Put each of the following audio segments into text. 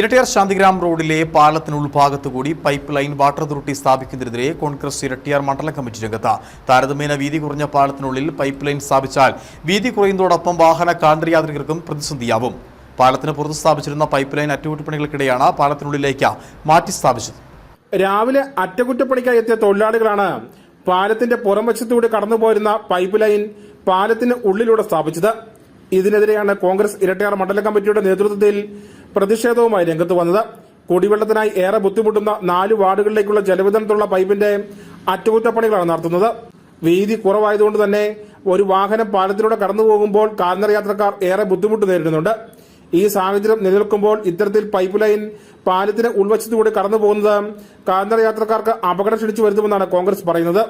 ഇരട്ടിയാർ ശാന്തിഗ്രാം റോഡിലെ പാലത്തിന് ഉൾഭാഗത്തു കൂടി പൈപ്പ് ലൈൻ വാട്ടർ അതോറിറ്റി സ്ഥാപിക്കുന്നതിനെതിരെ കോൺഗ്രസ് ഇരട്ടിയാർ മണ്ഡലം കമ്മിറ്റി രംഗത്ത്. താരതമ്യേന വീതി കുറഞ്ഞ പാലത്തിനുള്ളിൽ പൈപ്പ് ലൈൻ സ്ഥാപിച്ചാൽ വീതി കുറയുന്നതോടൊപ്പം വാഹന കാന്തയാത്രികർക്കും പ്രതിസന്ധിയാവും. പാലത്തിന് പുറത്ത് സ്ഥാപിച്ചിരുന്ന പൈപ്പ് ലൈൻ അറ്റകുറ്റപ്പണികൾക്കിടെയാണ് പാലത്തിനുള്ളിലേക്ക് മാറ്റി സ്ഥാപിച്ചത്. രാവിലെ അറ്റകുറ്റപ്പണിക്കായി എത്തിയ തൊഴിലാളികളാണ് പാലത്തിന്റെ പുറംവശത്തൂടെ കടന്നുപോയിരുന്ന പൈപ്പ് ലൈൻ പാലത്തിന് ഉള്ളിലൂടെ സ്ഥാപിച്ചത്. ഇതിനെതിരെയാണ് കോൺഗ്രസ് ഇരട്ടയാർ മണ്ഡലം കമ്മിറ്റിയുടെ നേതൃത്വത്തിൽ പ്രതിഷേധവുമായി രംഗത്ത് വന്നത്. കുടിവെള്ളത്തിനായി ഏറെ ബുദ്ധിമുട്ടുന്ന നാല് വാർഡുകളിലേക്കുള്ള ജലവിതരണത്തിലുള്ള പൈപ്പിന്റെ അറ്റകുറ്റപ്പണികളാണ് നടത്തുന്നത്. വീതി കുറവായതുകൊണ്ട് തന്നെ ഒരു വാഹനം പാലത്തിലൂടെ കടന്നു പോകുമ്പോൾ കാൽനട യാത്രക്കാർ ഏറെ ബുദ്ധിമുട്ട് നേരിടുന്നുണ്ട്. ഈ സാഹചര്യം നിലനിൽക്കുമ്പോൾ ഇത്തരത്തിൽ പൈപ്പ് ലൈൻ പാലത്തിന് ഉൾവശത്തുകൂടി കടന്നു പോകുന്നത് കാൽനട യാത്രക്കാർക്ക് അപകടം ക്ഷണിച്ചു വരുത്തുമെന്നാണ് കോൺഗ്രസ് പറയുന്നത്.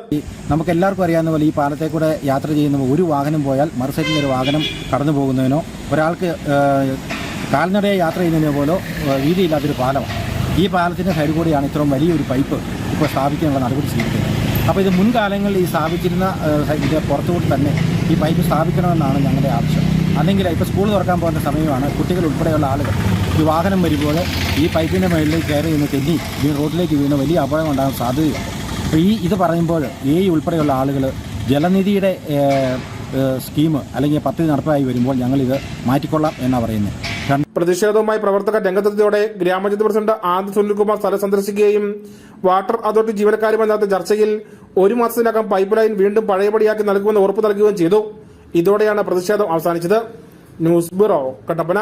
നമുക്ക് എല്ലാവർക്കും അറിയാവുന്ന പോലെ ഈ പാലത്തെ കൂടെ യാത്ര ചെയ്യുന്ന ഒരു വാഹനം പോയാൽ മറുസൈഡിൽ ഒരു വാഹനം കടന്നു പോകുന്നതിനോ ഒരാൾക്ക് കാൽനടയെ യാത്ര ചെയ്യുന്നതിനെ പോലോ വീതിയില്ലാത്തൊരു പാലമാണ്. ഈ പാലത്തിന്റെ സൈഡിൽ കൂടിയാണ് ഇത്രയും വലിയൊരു പൈപ്പ് ഇപ്പോൾ സ്ഥാപിക്കാനുള്ള നടപടി സ്വീകരിക്കുന്നത്. അപ്പോൾ ഇത് മുൻകാലങ്ങളിൽ ഈ സ്ഥാപിച്ചിരുന്ന ഇതിന്റെ പുറത്തുകൂടി തന്നെ ഈ പൈപ്പ് സ്ഥാപിക്കണമെന്നാണ് ഞങ്ങളുടെ ആവശ്യം. അല്ലെങ്കിൽ ഇപ്പോൾ സ്കൂൾ തുറക്കാൻ പോകുന്ന സമയമാണ് കുട്ടികൾ ഉൾപ്പെടെയുള്ള ആളുകൾ ഈ വാഹനം വരുമ്പോൾ ഈ പൈപ്പിന്റെ മുകളിലേക്ക് കയറി നിന്ന് തെന്നി ഈ റോഡിലേക്ക് വീണ് വലിയ അപകടം ഉണ്ടാകാൻ സാധ്യതയുണ്ട്. അപ്പോൾ ഈ ഇത് പറയുമ്പോൾ എ ഉൾപ്പെടെയുള്ള ആളുകൾ ജലനിധിയുടെ സ്കീം അല്ലെങ്കിൽ പദ്ധതി നടപ്പായി വരുമ്പോൾ ഞങ്ങളിത് മാറ്റിക്കൊള്ളാം എന്നാണ് പറയുന്നത്. പ്രതിഷേധവുമായി പ്രവർത്തക രംഗത്തെത്തിയതോടെ ഗ്രാമപഞ്ചായത്ത് പ്രസിഡന്റ് ആദ്യ സുനിൽകുമാർ സ്ഥലം സന്ദർശിക്കുകയും വാട്ടർ അതോറിറ്റി ജീവനക്കാരുമായി നടത്തിയ ചർച്ചയിൽ ഒരു മാസത്തിനകം പൈപ്പ് ലൈൻ വീണ്ടും പഴയപടിയാക്കി നൽകുമെന്ന് ഉറപ്പ് നൽകുകയും ചെയ്തു. ഇതോടെയാണ് പ്രതിഷേധം അവസാനിച്ചത്. News bureau Kattappana.